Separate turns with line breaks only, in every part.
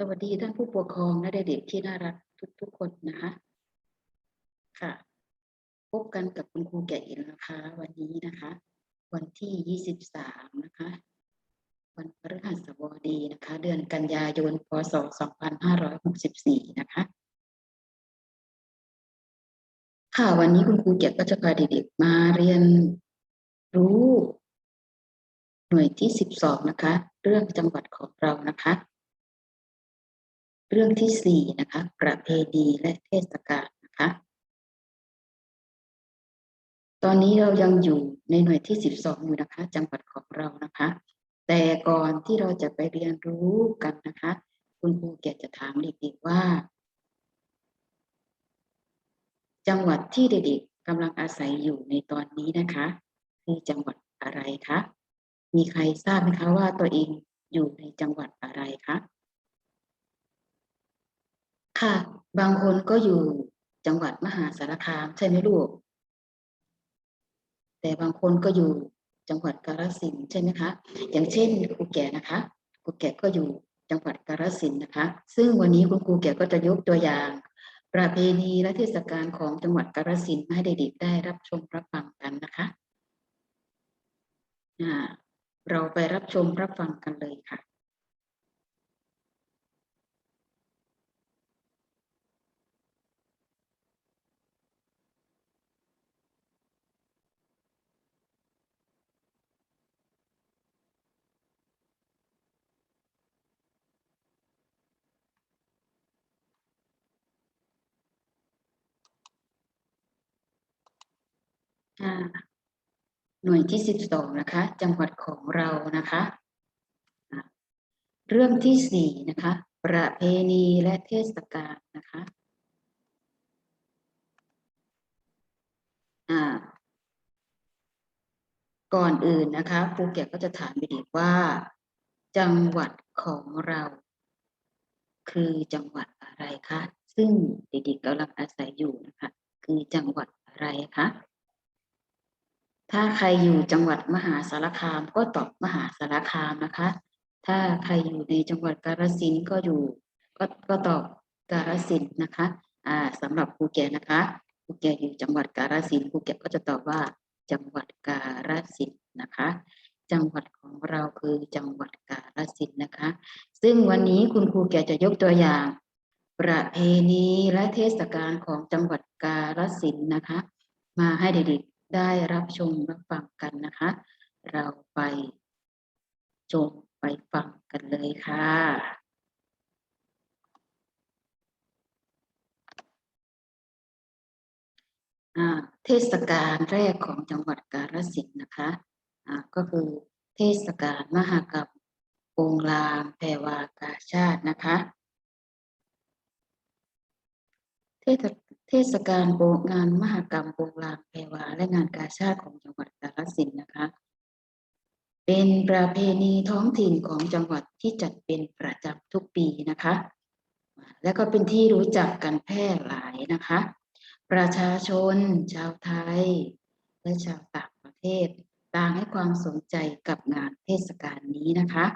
สวัสดีท่านผู้ปกครองและเด็กๆที่น่ารักทุก ๆ คนนะคะค่ะ พบกันกับคุณครูแก่อีกแล้วนะคะ วันนี้นะคะ วันที่ 23 นะคะ วันพฤหัสบดีนะคะ เดือนกันยายนพศ 2564 นะคะ ค่ะวันนี้คุณครูเกียรติก็จะพาเด็กๆมาเรียนรู้ หน่วยที่ 12 นะคะ เรื่องจังหวัดของเรานะคะ เรื่องที่4นะคะประเพณีและเทศกาลนะคะ ตอนนี้เรายังอยู่ในหน่วยที่12อยู่นะคะ จังหวัดของเรานะคะ แต่ก่อนที่เราจะไปเรียนรู้กันนะคะ คุณครูเกียรติจะถามเด็กๆว่า จังหวัดที่เด็กๆกำลังอาศัยอยู่ในตอนนี้นะคะคือจังหวัดอะไรคะมีใครทราบไหมคะว่าตัวเองอยู่ในจังหวัดอะไรคะ ค่ะ บางคนก็อยู่จังหวัดมหาสารคามใช่ไหมลูก แต่บางคนก็อยู่จังหวัดกาฬสินใช่ไหมคะ อย่างเช่นครูแก่นะคะครูแก่ก็อยู่จังหวัดกาฬสินนะคะ ซึ่งวันนี้คุณครูแก่ก็จะยกตัวอย่าง ประเพณีและเทศกาลของจังหวัดกาฬสินให้เด็กๆได้รับชมรับฟังกันนะคะ เราไปรับชมรับฟังกันเลยค่ะ ค่ะหน่วยที่สิบสองนะคะ จังหวัดของเรานะคะ เรื่องที่สี่นะคะ ประเพณีและเทศกาลนะคะก่อนอื่นนะคะครูเกียรติก็จะถามเด็กว่า จังหวัดของเรา คือจังหวัดอะไรคะ ซึ่งเด็กๆกำลังอาศัยอยู่นะคะ คือจังหวัดอะไรคะ ถ้าใครอยู่จังหวัดมหาสารคามก็ตอบมหาสารคามนะคะ ถ้าใครอยู่ในจังหวัดกาฬสินก็อยู่ก็ก็ตอบกาฬสินนะคะอ่าสำหรับครูแก่นะคะครูแก่อยู่จังหวัดกาฬสินธุ์ครูแก่ก็จะตอบว่าจังหวัดกาฬสินนะคะ จังหวัดของเราคือจังหวัดกาฬสินนะคะ ซึ่งวันนี้คุณครูแก่จะยกตัวอย่าง ประเพณีและเทศกาลของจังหวัดกาฬสินนะคะ มาให้เด็กๆ ได้รับชมรับฟังกันนะคะ เราไปชมไปฟังกันเลยค่ะเทศกาลแรกของจังหวัดกาฬสินธุ์นะคะอ่าก็คือเทศกาลมหกรรมโปงลางแพรวากาชาตินะคะ เทศ เทศกาลโปงงานมหกรรมโปงลางแพรวาและงานกาชาติของจังหวัดกาฬสินธุ์นะคะ เป็นประเพณีท้องถิ่นของจังหวัดที่จัดเป็นประจำทุกปีนะคะ และก็เป็นที่รู้จักกันแพร่หลายนะคะ ประชาชน ชาวไทย และชาวต่างประเทศ ต่างให้ความสนใจกับงานเทศกาลนี้นะคะ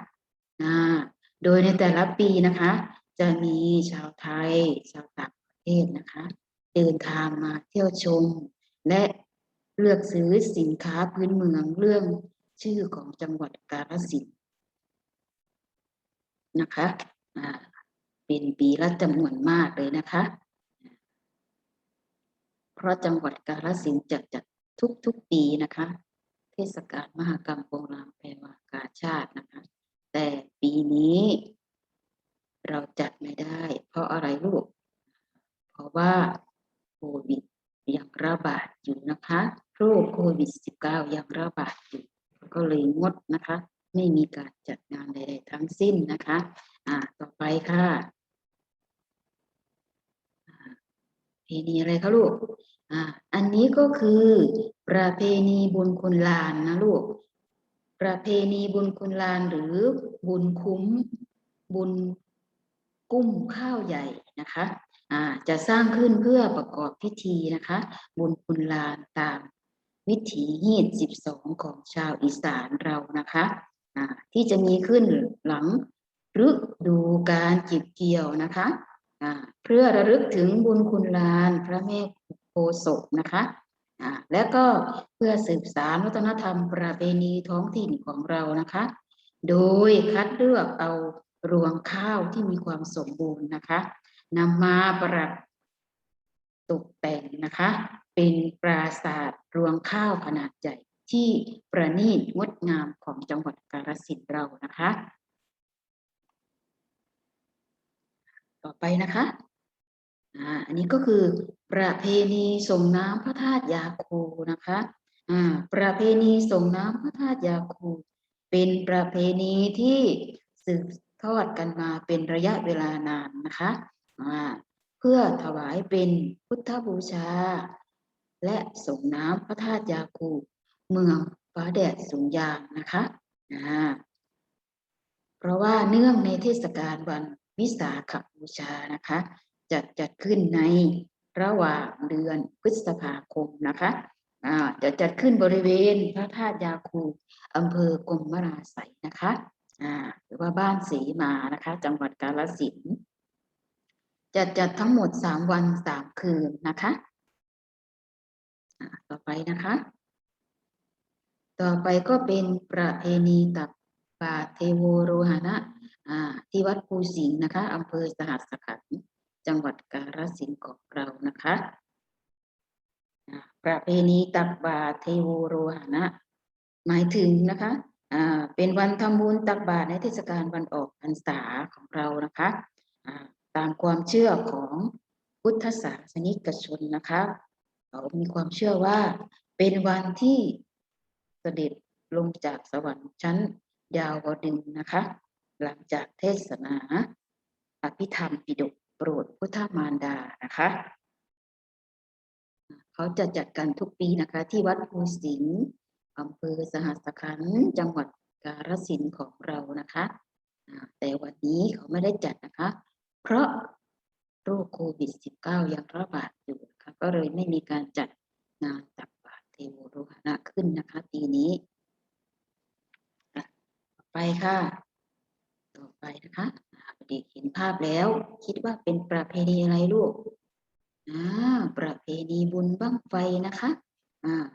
อ่าโดยในแต่ละปีนะคะ จะมีชาวไทย ชาวต่างประเทศนะคะ เดินทางมาเที่ยวชม และเลือกซื้อสินค้าพื้นเมืองเรื่องชื่อของจังหวัดกาฬสินธุ์นะคะเป็นปีละจำนวนมากเลยนะคะ เพราะจังหวัดกาฬสินธุ์จะจัดทุกๆปีนะคะ เทศกาลมหกรรมโปงลางแพรวากาชาตินะคะ แต่ปีนี้เราจัดไม่ได้ เพราะอะไรลูก เพราะว่า วิดยังระบาดอยู่นะคะโรคโควิด -19 ยังระบาดอยู่ก็เลยงดนะคะ ไม่มีการจัดงานใดๆทั้งสิ้นนะคะอ่าต่อไปค่ะเพณีอะไรคะลูกอ่าอันนี้ก็คือประเพณีบุญคุณลานนะลูก ประเพณีบุญคุณลานหรือบุญคุ้มบุญกุ้มข้าวใหญ่นะคะ จะสร้างขึ้นเพื่อประกอบพิธีนะคะบุญคุณลานตามวิถีฮีต12 ของชาวอีสานเรานะคะที่จะมีขึ้นหลังฤดูการเก็บเกี่ยวนะคะเพื่อระลึกถึงบุญคุณลานพระแม่โพศพนะคะและก็เพื่อสืบสานวัฒนธรรมประเพณีท้องถิ่นของเรานะคะ โดยคัดเลือกเอารวงข้าวที่มีความสมบูรณ์นะคะ นำมาประับตกแต่งนะคะ เป็นปราสาทรวงข้าวขนาดใหญ่ที่ประณีตงดงามของจังหวัดกาฬสินธุ์เรานะคะ ต่อไปนะคะอ่าอันนี้ก็คือประเพณีส่งน้ำพระธาตุยาคูนะคะอ่าประเพณีส่งน้ำพระธาตุยาคู เป็นประเพณีที่สืบทอดกันมาเป็นระยะเวลานานนะคะาเพื่อถวายเป็นพุทธบูชา และส่งน้ำพระธาตุยาคูเมืองฟ้าแดดสูงยางนะคะอ่าเพราะว่าเนื่องในเทศกาลวันวิสาขบูชานะคะจัดจัดขึ้นในระหว่างเดือนพฤษภาคมนะคะจะจัดขึ้นบริเวณพระธาตุยาคูอำเภอกรมมราไสยนะคะหรือว่าบ้านสีมานะคะ จังหวัดกาฬสินธุ์ จัดจัดทั้งหมดสามวันสามคืนนะคะ ต่อไปนะคะ ต่อไปก็เป็นประเพณีตักบาตรเทโวโรหณะที่วัดภูสิงห์นะคะอำเภอสหัสขันจังหวัดกาฬสินธุ์ของเรานะคะประเพณีตักบาตรเทโวโรหณะ หมายถึงนะคะเป็นวันทำบุญตักบาตรในเทศกาลวันออกพรรษาของเรานะคะ ตามความเชื่อของพุทธศาสนิกชนนะคะเขามีความเชื่อว่าเป็นวันที่เสด็จลงจากสวรรค์ชั้นดาวดึงนะคะ หลังจากเทศนาอภิธรรมปิฎกโปรดพุทธมารดานะคะ เขาจะจัดกันทุกปีนะคะ ที่วัดภูสิงห์อำเภอสหัสขันธ์จังหวัดกาฬสินธุ์ของเรานะคะ แต่วันนี้เขาไม่ได้จัดนะคะ เพราะโรคโควิด -19 ยังระบาดอยู่นะคะก็เลยไม่มีการจัดงานตักบาตรเทโวโรหณะขึ้นนะคะปีนี้ไปค่ะ ต่อไปนะคะอ่าเด็กเห็นภาพแล้ว คิดว่าเป็นประเพณีอะไรลูกอ่าประเพณีบุญบั้งไฟนะคะอ่า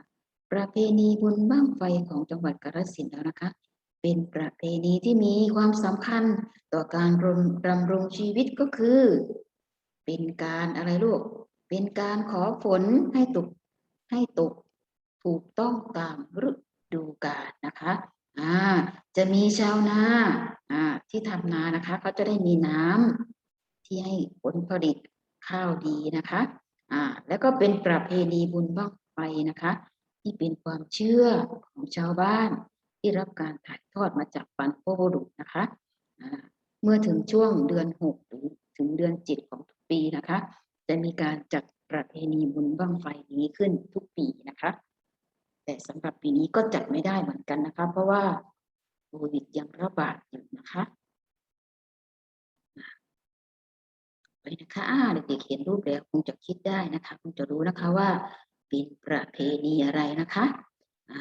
ประเพณีบุญบั้งไฟของจังหวัดกาฬสินธุ์แล้วนะคะ เป็นประเพณีที่มีความสำคัญต่อการรำดำรงชีวิตก็คือ เป็นการอะไรลูก เป็นการขอฝนให้ตกให้ตกถูกต้องตามฤดูกาลนะคะอ่าจะมีชาวนาอ่าที่ทำนานะคะเขาจะได้มีน้ำที่ให้ผลผลิตข้าวดีนะคะอ่าแล้วก็เป็นประเพณีบุญบั้งไฟนะคะ ที่เป็นความเชื่อของชาวบ้าน ที่รับการถ่ายทอดมาจากบรรพบุรุษนะคะเมื่อถึงช่วงเดือนหกหรือถึงเดือนเจ็ดของทุกปีนะคะ จะมีการจัดประเพณีบุญบั้งไฟนี้ขึ้นทุกปีนะคะ แต่สำหรับปีนี้ก็จัดไม่ได้เหมือนกันนะคะ เพราะว่าโควิดยังระบาดอยู่นะคะไปนะคะอ่าเด็กๆเห็นรูปแล้วคงจะคิดได้นะคะคงจะรู้นะคะว่าเป็นประเพณีอะไรนะคะอ่า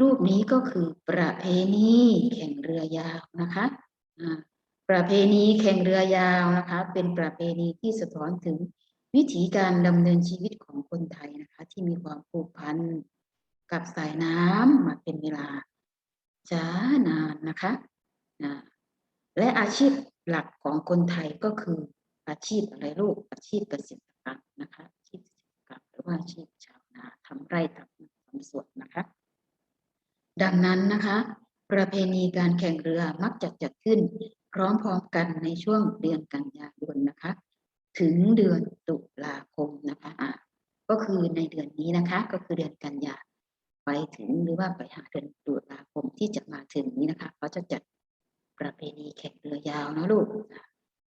รูปนี้ก็คือประเพณีแข่งเรือยาวนะคะประเพณีแข่งเรือยาวนะคะ เป็นประเพณีที่สะท้อนถึงวิถีการดำเนินชีวิตของคนไทยนะคะ ที่มีความผูกพันกับสายน้ำมาเป็นเวลาช้านานนะคะและอาชีพหลักของคนไทยก็คืออาชีพอะไรลูกอาชีพเกษตรกรรมนะคะอาชีพเกษตรกรรมหรือว่าอาชีพชาวนาทำไร่ทำสวนนะคะ ดังนั้นนะคะ ประเพณีการแข่งเรือมักจะจัดขึ้น พร้อมๆกันในช่วงเดือนกันยายนนะคะ ถึงเดือนตุลาคมนะคะก็คือในเดือนนี้นะคะ ก็คือเดือนกันยาไปถึงหรือว่าไปหาเดือนตุลาคมที่จะมาถึงนี้นะคะเขาจะจัดประเพณีแข่งเรือยาวนะลูก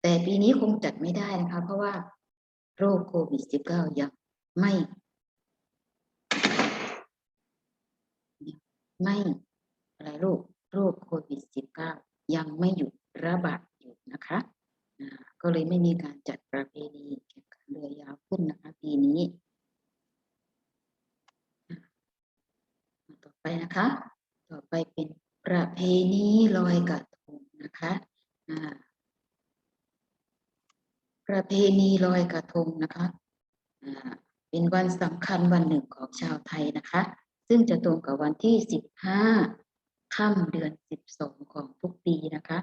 แต่ปีนี้คงจัดไม่ได้นะคะ เพราะว่าโรคโควิด -19 ยังไม่ ไม่อะไรลูกโรคโควิด -19 ยังไม่หยุดระบาดอยู่นะคะก็เลยไม่มีการจัดประเพณีแข่งขันเรือยาวขึ้นนะคะปีนี้ต่อไปนะคะ ต่อไปเป็นประเพณีลอยกระทงนะคะประเพณีลอยกระทงนะคะเป็นวันสำคัญวันหนึ่งของชาวไทยนะคะ จะตรงกับวันที่ 15ค่ำเดือน 12 ของทุกปีนะคะ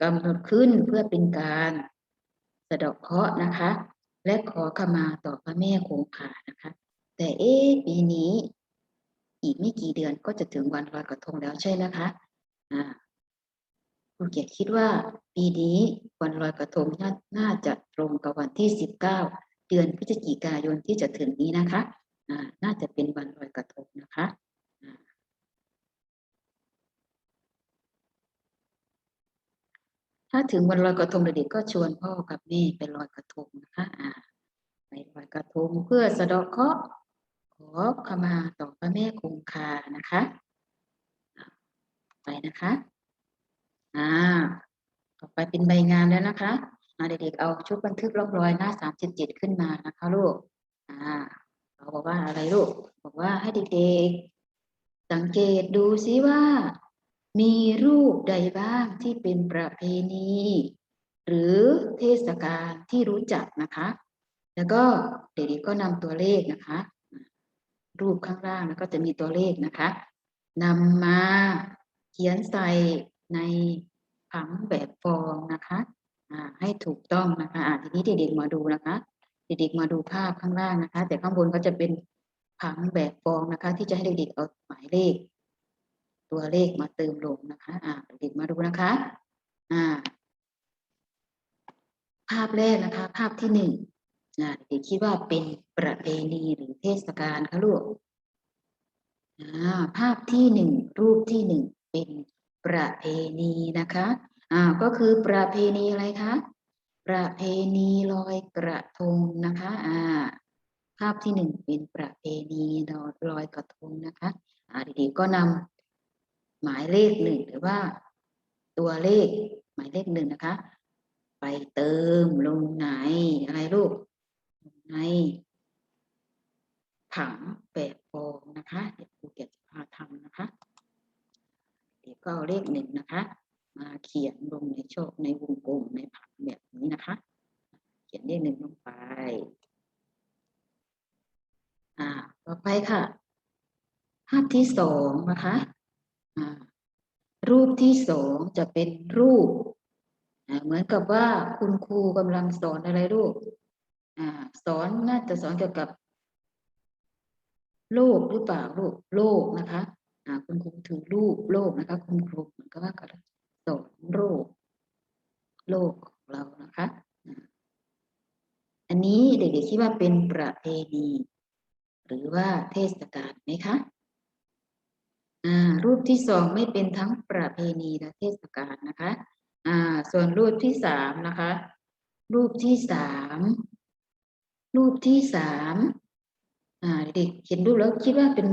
กำหนดขึ้นเพื่อเป็นการสะเดาะเคราะห์นะคะ และขอขมาต่อพระแม่คงคานะคะ แต่เอ๊ะปีนี้ อีกไม่กี่เดือนก็จะถึงวันลอยกระทงแล้วใช่นะคะอ่าคุณเกียรติคิดว่า ปีนี้วันลอยกระทงน่าน่าจะตรงกับวันที่ 19 เดือนพฤศจิกายนที่จะถึงนี้นะคะอาน่าจะเป็นวันลอยกระทงนะคะอ่า ถ้าถึงวันลอยกระทงเด็กๆก็ชวนพ่อกับแม่ไปลอยกระทงนะคะอ่าไปลอยกระทงเพื่อสะเดาะเคราะห์ขอขมาต่อพระแม่คงคานะคะ ไปนะคะอ่าต่อไปเป็นใบงานแล้วนะคะอ่าเด็กๆเอาชุดบันทึกร่องรอยหน้าสามสิบเจ็ดขึ้นมานะคะลูกอ่าเราบอกว่าอะไรลูก บอกว่าให้เด็กๆสังเกตดูซิว่า มีรูปใดบ้างที่เป็นประเพณี หรือเทศกาลที่รู้จักนะคะ แล้วก็เด็กๆก็นำตัวเลขนะคะ รูปข้างล่างแล้วก็จะมีตัวเลขนะคะนำมาเขียนใส่ในผังแบบฟอร์มนะคะให้ถูกต้องนะคะอ่าทีนี้เด็กๆมาดูนะคะเด็กๆมาดูภาพข้างล่างนะคะ แต่ข้างบนก็จะเป็นผังแบบฟอร์มนะคะ ที่จะให้เด็กๆเอาหมายเลข ตัวเลขมาเติมลงนะคะ อ่าเด็กมาดูนะคะ อ่า ภาพแรกนะคะ ภาพที่หนึ่งนะเด็กคิดว่าเป็นประเพณีหรือเทศกาลคะลูกอ่าภาพที่หนึ่งรูปที่หนึ่งเป็นประเพณีนะคะอ่าก็คือประเพณีอะไรคะประเพณีลอยกระทงนะคะอ่าภาพที่หนึ่งเป็นประเพณีลอยลอยกระทงนะคะอ่าเด็กๆก็นำ หมายเลขหนึ่งหรือว่า ตัวเลข หมายเลขหนึ่งนะคะ ไปเติมลงในอะไรลูกลงในผังแบบฟอร์มนะคะเดี๋ยวครูเกียรติจะพาทำนะคะ เดี๋ยวก็เลขหนึ่งนะคะ มาเขียนลงในช่องในวงกลมในผังแบบนี้นะคะ เขียนเลขหนึ่งลงไป อ่า ต่อไปค่ะ ภาพที่สองนะคะ รูปที่สองจะเป็นรูป เหมือนกับว่าคุณครูกำลังสอนอะไรลูกอ่าสอนน่าจะสอนเกี่ยวกับ โลกหรือเปล่าลูกโลกนะคะคุณครูถือรูปโลกนะคะ คุณครูเหมือนกับว่าสอนโลกโลกของเรานะคะอันนี้เด็กๆคิดว่าเป็นประเพณี หรือว่าเทศกาลไหมคะ อ่ารูปที่สองไม่เป็นทั้งประเพณีและเทศกาลนะคะอ่าส่วนรูปที่สามนะคะ รูปที่สามรูปที่สามอ่าเด็กเห็นรูปแล้วคิดว่าเป็น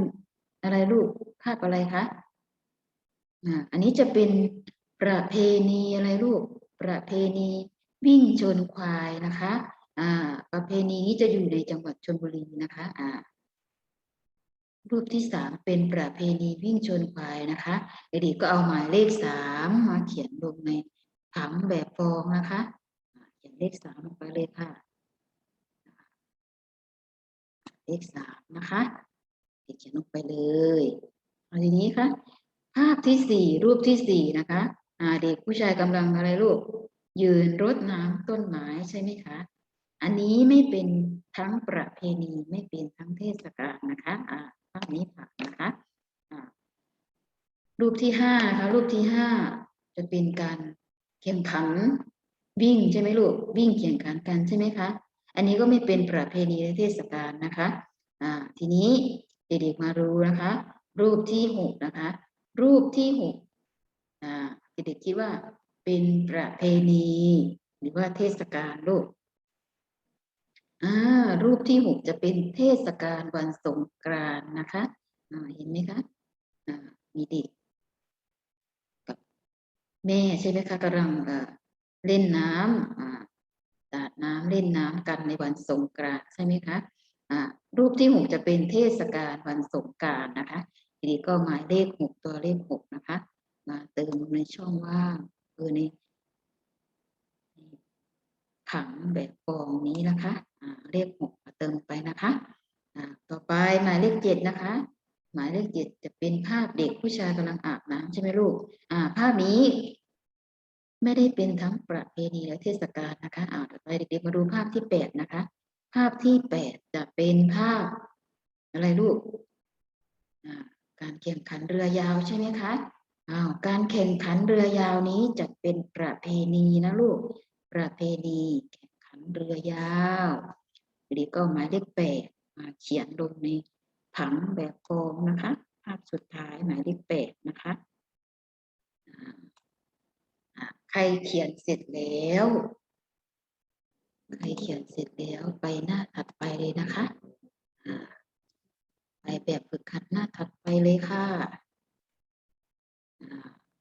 อะไรลูกภาพอะไรคะอ่าอันนี้จะเป็นประเพณีอะไรลูกประเพณีวิ่งชนควายนะคะ อ่า ประเพณีนี้จะอยู่ในจังหวัดชลบุรีนะคะ อ่า รูปที่สามเป็นประเพณีวิ่งชนควายนะคะเด็กๆก็เอาหมายเลขสามมาเขียนลงในผังแบบฟอร์มนะคะเขียนเลขสามลงไปเลยค่ะ เลขสามนะคะเด็กเขียนลงไปเลยเอาทีนี้ค่ะ ภาพที่สี่รูปที่สี่นะคะเด็กผู้ชายกำลังอะไรลูก ยืนรดน้ำต้นไม้ใช่ไหมคะ อันนี้ไม่เป็นทั้งประเพณีไม่เป็นทั้งเทศกาลนะคะอ่า ภาพนี้ผ่านนะคะรูปที่ห้านะคะรูปที่ห้าจะเป็นการแข่งขันวิ่งใช่ไหมลูกวิ่งแข่งขันกันใช่ไหมคะ อันนี้ก็ไม่เป็นประเพณีเทศกาลนะคะอ่าทีนี้เด็กๆมารู้นะคะ รูปที่หกนะคะ รูปที่หกอ่าเด็กๆคิดว่าเป็นประเพณี หรือว่าเทศกาลลูก อ่ารูปที่หกจะเป็นเทศกาลวันสงกรานต์นะคะอ่าเห็นไหมคะอ่ามีเด็กกับแม่ใช่ไหมคะกำลังเล่นน้ำอ่าสาดน้ำเล่นน้ำกันในวันสงกรานต์ใช่ไหมคะอ่ารูปที่หกจะเป็นเทศกาลวันสงกรานต์นะคะทีนี้ก็หมายเลขหกตัวเลขหกนะคะ มาเติมในช่องว่างเออใน ผังแบบกองนี้นะคะเลขหกมาเติมไปนะคะต่อไปหมายเลขเจ็ดนะคะ หมายเลขเจ็ดจะเป็นภาพเด็กผู้ชายกำลังอาบน้ำใช่ไหมลูกอ่าภาพนี้ ไม่ได้เป็นทั้งประเพณีและเทศกาลนะคะอ่าต่อไปเด็กๆมาดูภาพที่แปดนะคะ ภาพที่แปดจะเป็นภาพ อะไรลูกอ่าการแข่งขันเรือยาวใช่ไหมคะอ้าวการแข่งขันเรือยาวนี้จะเป็นประเพณีนะลูก ประเพณีแข่งขันเรือยาวเด็กก็หมายเลขแปดมาเขียนลงในผังแบบฟอร์มนะคะ ภาพสุดท้ายหมายเลขแปดนะคะใครเขียนเสร็จแล้วใครเขียนเสร็จแล้วไปหน้าถัดไปเลยนะคะไปแบบฝึกหัดหน้าถัดไปเลยค่ะ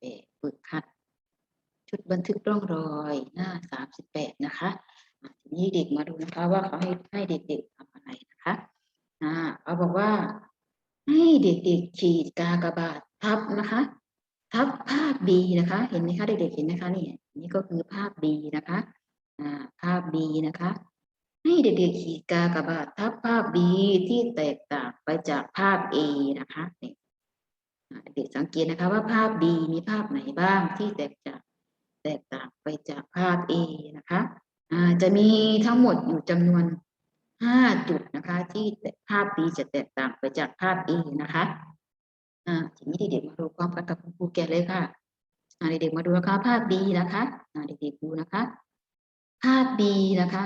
แบบฝึกหัด ชุดบันทึกร่องรอยหน้าสามสิบแปดนะคะทีนี้เด็กมาดูนะคะว่าเขาให้ให้เด็กๆทำอะไรนะคะอ่าเขาบอกว่า ให้เด็กๆขีดกากบาททับนะคะ ทับภาพ B นะคะ เห็นไหมคะเด็กๆเห็นไหมคะนี่นี่ก็คือภาพ B นะคะอ่าภาพ B นะคะให้เด็กๆขีดกากบาททับภาพ B ที่แตกต่างไปจากภาพ A นะคะเนี่ยอ่าเด็กสังเกตนะคะว่าภาพ B มีภาพไหนบ้างที่แตกจาก แตกต่างไปจากภาพ A นะคะจะมีทั้งหมดอยู่จำนวนห้าจุดนะคะ ที่ภาพ B จะแตกต่างไปจากภาพ A นะคะทีนี้เด็กๆมาดูความกันกับคุณครูแกเลยค่ะเด็กๆมาดูนะคะภาพ B นะคะเด็กๆดูนะคะ ภาพ B นะคะ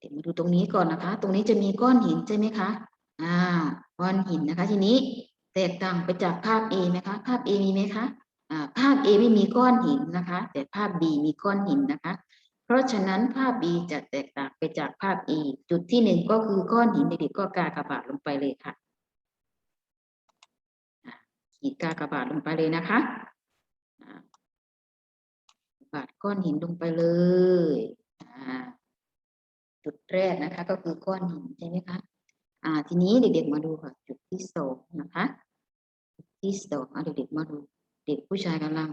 เด็กมาดูตรงนี้ก่อนนะคะ ตรงนี้จะมีก้อนหินใช่ไหมคะอ่าก้อนหินนะคะ ทีนี้แตกต่างไปจากภาพ A ไหมคะ ภาพ A มีไหมคะ ภาพ A ไม่มีก้อนหินนะคะ แต่ภาพ B มีก้อนหินนะคะ เพราะฉะนั้นภาพ B จะแตกต่างไปจากภาพ A จุดที่หนึ่งก็คือก้อนหินเด็กๆก็กากระบาทลงไปเลยค่ะอ่าขีดกากบาทลงไปเลยนะคะบาทก้อนหินลงไปเลยจุดแรกนะคะ ก็คือก้อนหินใช่ไหมคะทีนี้เด็กๆมาดูค่ะ จุดที่สองนะคะ จุดที่สองเด็กๆมาดู เด็กผู้ชายกำลัง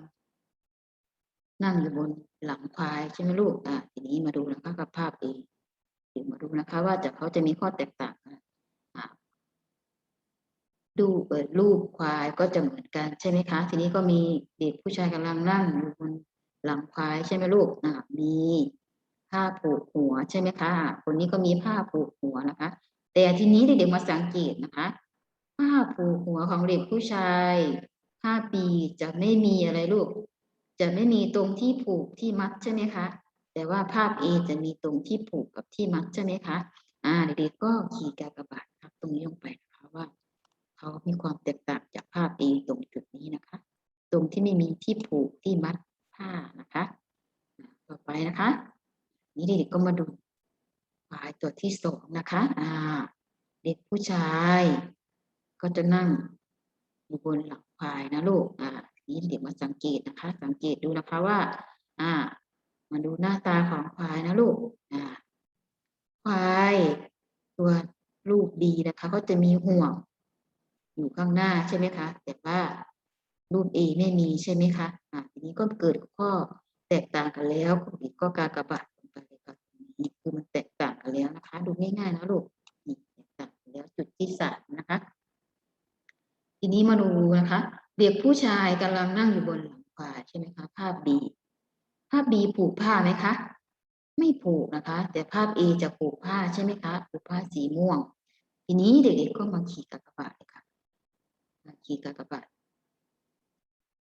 นั่งอยู่บนหลังควายใช่ไหมลูกอะทีนี้มาดูนะคะกับภาพเองเดี๋ยวมาดูนะคะ ว่าจะเขาจะมีข้อแตกต่างอะดูเปิดรูปควายก็จะเหมือนกันใช่ไหมคะ ทีนี้ก็มีเด็กผู้ชายกำลังนั่งอยู่บนหลังควายใช่ไหมลูกอะมีผ้าผูกหัวใช่ไหมคะอะคนนี้ก็มีผ้าผูกหัวนะคะ แต่ทีนี้เด็กๆมาสังเกตนะคะ ผ้าผูกหัวของเด็กผู้ชาย ผ้าปีจะไม่มีอะไรลูก จะไม่มีตรงที่ผูกที่มัดใช่ไหมคะ แต่ว่าภาพ A จะมีตรงที่ผูกกับที่มัดใช่ไหมคะ อ่าเด็กๆก็ขีดกากบาทครับตรงนี้ลงไปนะคะว่าเขามีความแตกต่างจากภาพ A ตรงจุดนี้นะคะ ตรงที่ไม่มีที่ผูกที่มัดผ้านะคะ ต่อไปนะคะ นี่เด็กๆก็มาดูควายตัวที่สองนะคะ อ่า เด็กผู้ชาย ก็จะนั่ง อยู่บนหลังควายนะลูกอ่านี้เด็กมาสังเกตนะคะ สังเกตดูนะคะว่า อ่า มาดูหน้าตาของควายนะลูกอ่าควายตัวรูปดีนะคะก็จะมีห่วง อยู่ข้างหน้าใช่ไหมคะ แต่ว่ารูป A ไม่มีใช่ไหมคะอ่าทีนี้ก็เกิดข้อแตกต่างกันแล้วอีกก็กากระบาทลงไปเลยค่ะนี่คือมันแตกต่างกันแล้วนะคะ ดูง่ายๆนะลูกนี่แตกต่างกันแล้วจุดที่สาม นี้มาดูนะคะ เด็กผู้ชายกำลังนั่งอยู่บนหลังควายใช่ไหมคะ ภาพ B ภาพ B ผูกผ้าไหมคะ ไม่ผูกนะคะ แต่ภาพ A จะผูกผ้าใช่ไหมคะผูกผ้าสีม่วง ทีนี้เด็กๆก็มาขีดกากบาทเลยค่ะมาขีดกากบาท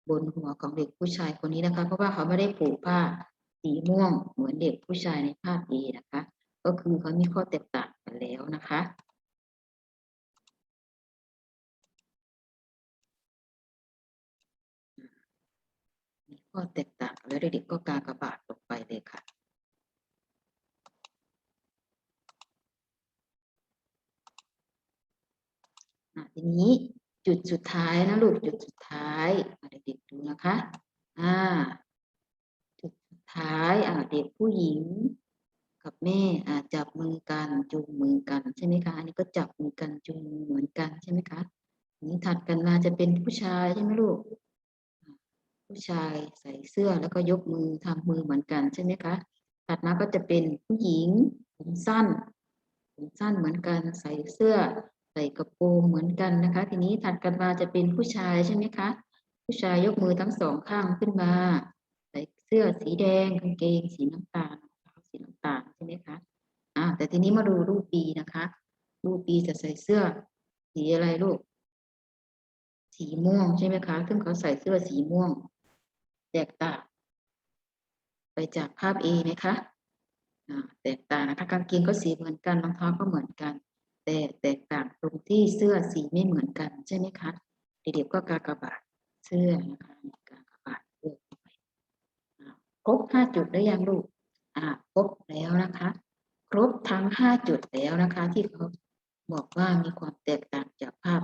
บนหัวของเด็กผู้ชายคนนี้นะคะ เพราะว่าเขาไม่ได้ผูกผ้าสีม่วงเหมือนเด็กผู้ชายในภาพ A นะคะ ก็คือเขามีข้อแตกต่างกันแล้วนะคะ ข้อแตกต่าง แล้วเด็กๆก็กากระบาทลงไปเลยค่ะอะทีนี้จุดสุดท้ายนะลูกจุดสุดท้ายเด็กๆดูนะคะอ่าจุดสุดท้ายอ่าเด็กผู้หญิงกับแม่อ่าจับมือกันจูงมือกันใช่ไหมคะอันนี้ก็จับมือกันจูงมือเหมือนกันใช่ไหมคะนี้ถัดกันมาจะเป็นผู้ชายใช่ไหมลูก ผู้ชายใส่เสื้อแล้วก็ยกมือทำมือเหมือนกันใช่ไหมคะถัดมาก็จะเป็นผู้หญิงผมสั้นผมสั้นเหมือนกันใส่เสื้อ ใส่กระโปรงเหมือนกันนะคะ ทีนี้ถัดกันมาจะเป็นผู้ชายใช่ไหมคะ ผู้ชายยกมือทั้งสองข้างขึ้นมา ใส่เสื้อสีแดงกางเกงสีน้ำตาลสีน้ำตาลใช่ไหมคะอ่าแต่ทีนี้มาดูรูปปีนะคะ รูปปีจะใส่เสื้อ สีอะไรลูกสีม่วงใช่ไหมคะ ซึ่งเขาใส่เสื้อสีม่วง แตกต่าง ไปจากภาพ A ไหมคะแตกต่างนะคะกางเกงก็สีเหมือนกันรองเท้าก็เหมือนกัน แต่แตกต่างตรงที่เสื้อสีไม่เหมือนกันใช่ไหมคะเด็กๆก็กากบาทเสื้อนะคะกากบาทเสื้อเข้าไปอ่าครบห้าจุดหรือยังลูกอ่าครบแล้วนะคะ ครบทั้งห้าจุดแล้วนะคะ ที่เขาบอกว่ามีความแตกต่างจากภาพ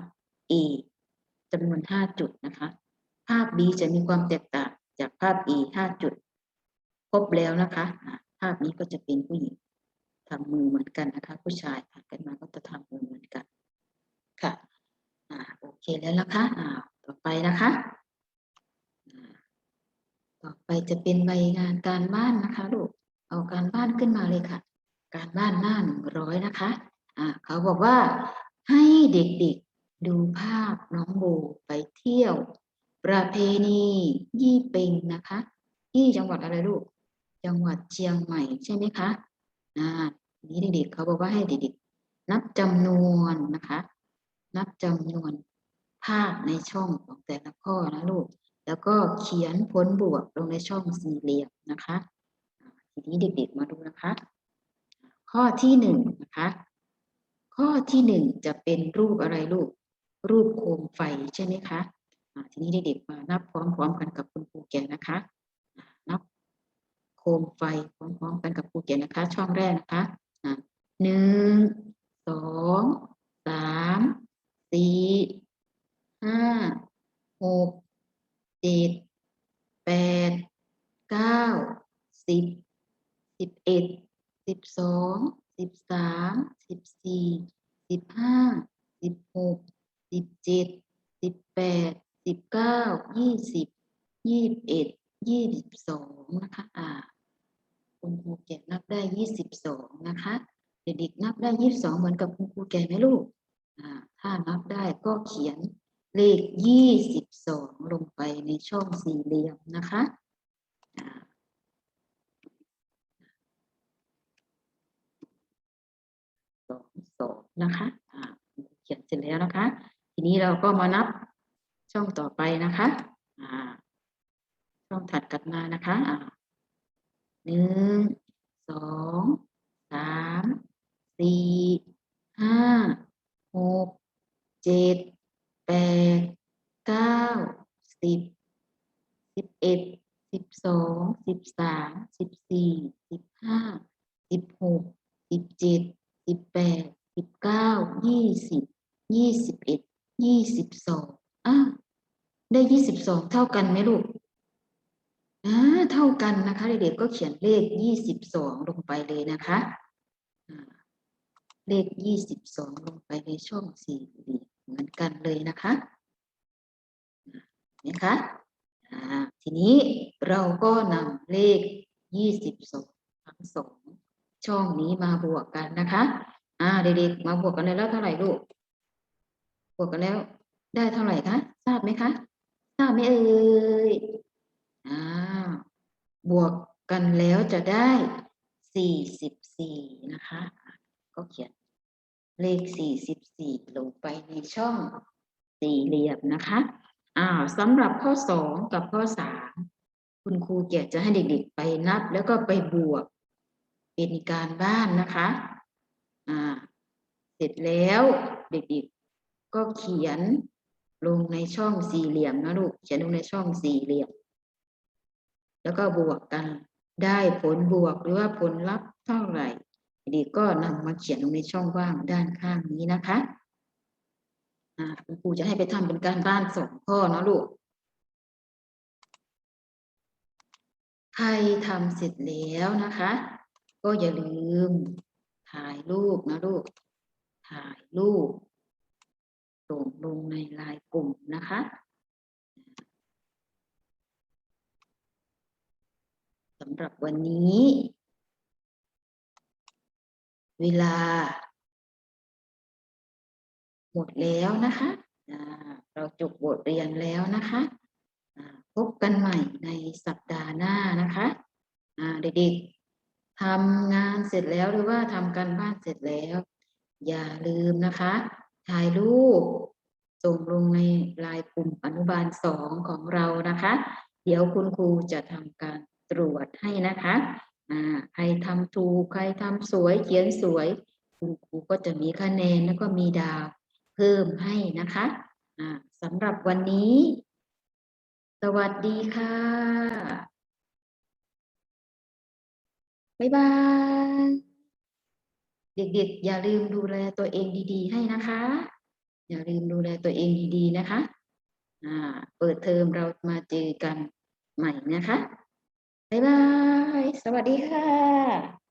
A จำนวนห้าจุดนะคะ ภาพ B จะมีความแตกต่าง จากภาพ A ห้าจุดครบแล้วนะคะ ภาพนี้ก็จะเป็นผู้หญิงทำมือเหมือนกันนะคะ ผู้ชายถัดกันมาก็จะทำมือเหมือนกัน ค่ะอ่าโอเคแล้วนะคะอ่าต่อไปนะคะต่อไปจะเป็นใบงานการบ้านนะคะลูกเอาการบ้านขึ้นมาเลยค่ะ การบ้านหน้าหนึ่งร้อยนะคะอ่าเขาบอกว่าให้เด็กๆดูภาพน้องโบไปเที่ยว ประเพณียี่เปงนะคะที่จังหวัดอะไรลูก จังหวัดเชียงใหม่ใช่ไหมคะอ่านี้เด็กๆเขาบอกว่าให้เด็กๆนับจำนวนนะคะ นับจำนวนภาพในช่องของแต่ละข้อนะลูก แล้วก็เขียนผลบวกลงในช่องสี่เหลี่ยมนะคะทีนี้เด็กๆมาดูนะคะ ข้อที่หนึ่งนะคะ ข้อที่หนึ่งจะเป็นรูปอะไรลูก รูปโคมไฟใช่ไหมคะ ทีนี้เด็กๆมานับพร้อมๆกันกับคุณครูแกนะคะ นับโคมไฟพร้อมๆกันกับครูแกนะคะ ช่องแรกนะคะหนึ่งสองสามสี่ห้าหกเจ็ดแปดเก้าสิบสิบเอ็ดสิบสองสิบสามสิบสี่สิบห้าสิบหกสิบเจ็ดสิบแปด สิบเก้ายี่สิบยี่สิบเอ็ดยี่สิบสองนะคะอ่าคุณครูแก่นับได้ยี่สิบสองนะคะ เด็กๆนับได้ยี่สิบสองเหมือนกับคุณครูแก่ไหมลูกอ่าถ้านับได้ก็เขียนเลขยี่สิบสองลงไปในช่องสี่เหลี่ยมนะคะอ่าสองสองนะคะอ่าเขียนเสร็จแล้วนะคะ ทีนี้เราก็มานับ ช่องต่อไปนะคะอ่าช่องถัดกันมานะคะอ่าหนึ่งสองสามสี่ห้าหกเจ็ดแปดเก้าสิบสิบเอ็ดสิบสองสิบสามสิบสี่สิบห้าสิบหกสิบเจ็ดสิบแปดสิบเก้ายี่สิบยี่สิบเอ็ดยี่สิบสองอ้าว ได้ยี่สิบสองเท่ากันไหมลูกอ่าเท่ากันนะคะเด็กๆก็เขียนเลขยี่สิบสองลงไปเลยนะคะเลขยี่สิบสองลงไปในช่องสี่เหลี่ยมเหมือนกันเลยนะคะนะคะทีนี้เราก็นำเลขยี่สิบสองทั้งสองช่องนี้มาบวกกันนะคะ อ่าเด็กๆมาบวกกันเลยแล้วเท่าไหร่ลูก บวกกันแล้วได้เท่าไหร่คะ ทราบไหมคะาไหมเอ่ยอ่าบวกกันแล้วจะได้สี่สิบสี่นะคะอะก็เขียนเลขสี่สิบสี่ลงไปในช่องสี่เหลี่ยมนะคะอ่าสำหรับข้อสองกับข้อสามคุณครูเกียรติจะให้เด็กๆไปนับ แล้วก็ไปบวกเป็นการบ้านนะคะอ่าเสร็จแล้วเด็กๆก็เขียน ลงในช่องสี่เหลี่ยมนะลูกเขียนลงในช่องสี่เหลี่ยม แล้วก็บวกกันได้ผลบวกหรือว่าผลลัพธ์เท่าไหร่ด็กๆก็นำมาเขียนลงในช่องว่างด้านข้างนี้นะคะคุณครูจะให้ไปทำเป็นการบ้านสองข้อนะลูกใครทำเสร็จแล้วนะคะ ก็อย่าลืมถ่ายรูปนะลูก ถ่ายรูป ส่งลงในไลน์กลุ่มนะคะสำหรับวันนี้ เวลา หมดแล้วนะคะ เราจบบทเรียนแล้วนะคะ พบกันใหม่ในสัปดาห์หน้านะคะเด็กๆทำงานเสร็จแล้วหรือว่าทำการบ้านเสร็จแล้ว อย่าลืมนะคะ ถ่ายรูป ส่งลงในลน์กลุ่มอนุบาลสองของเรานะคะ เดี๋ยวคุณครูจะทำการตรวจให้นะคะใครทำถูกใครทำสวยเขียนสวย คุณครูก็จะมีคะแนนแล้วก็มีดาวเพิ่มให้นะคะสำหรับวันนี้ สวัสดีค่ะ บ๊ายบาย เด็กๆ อย่าลืมดูแลตัวเองดีๆ ให้นะคะ อย่าลืมดูแลตัวเองดีๆนะคะอ่าเปิดเทอมเรามาเจอกันใหม่นะคะบ๊ายบาย สวัสดีค่ะ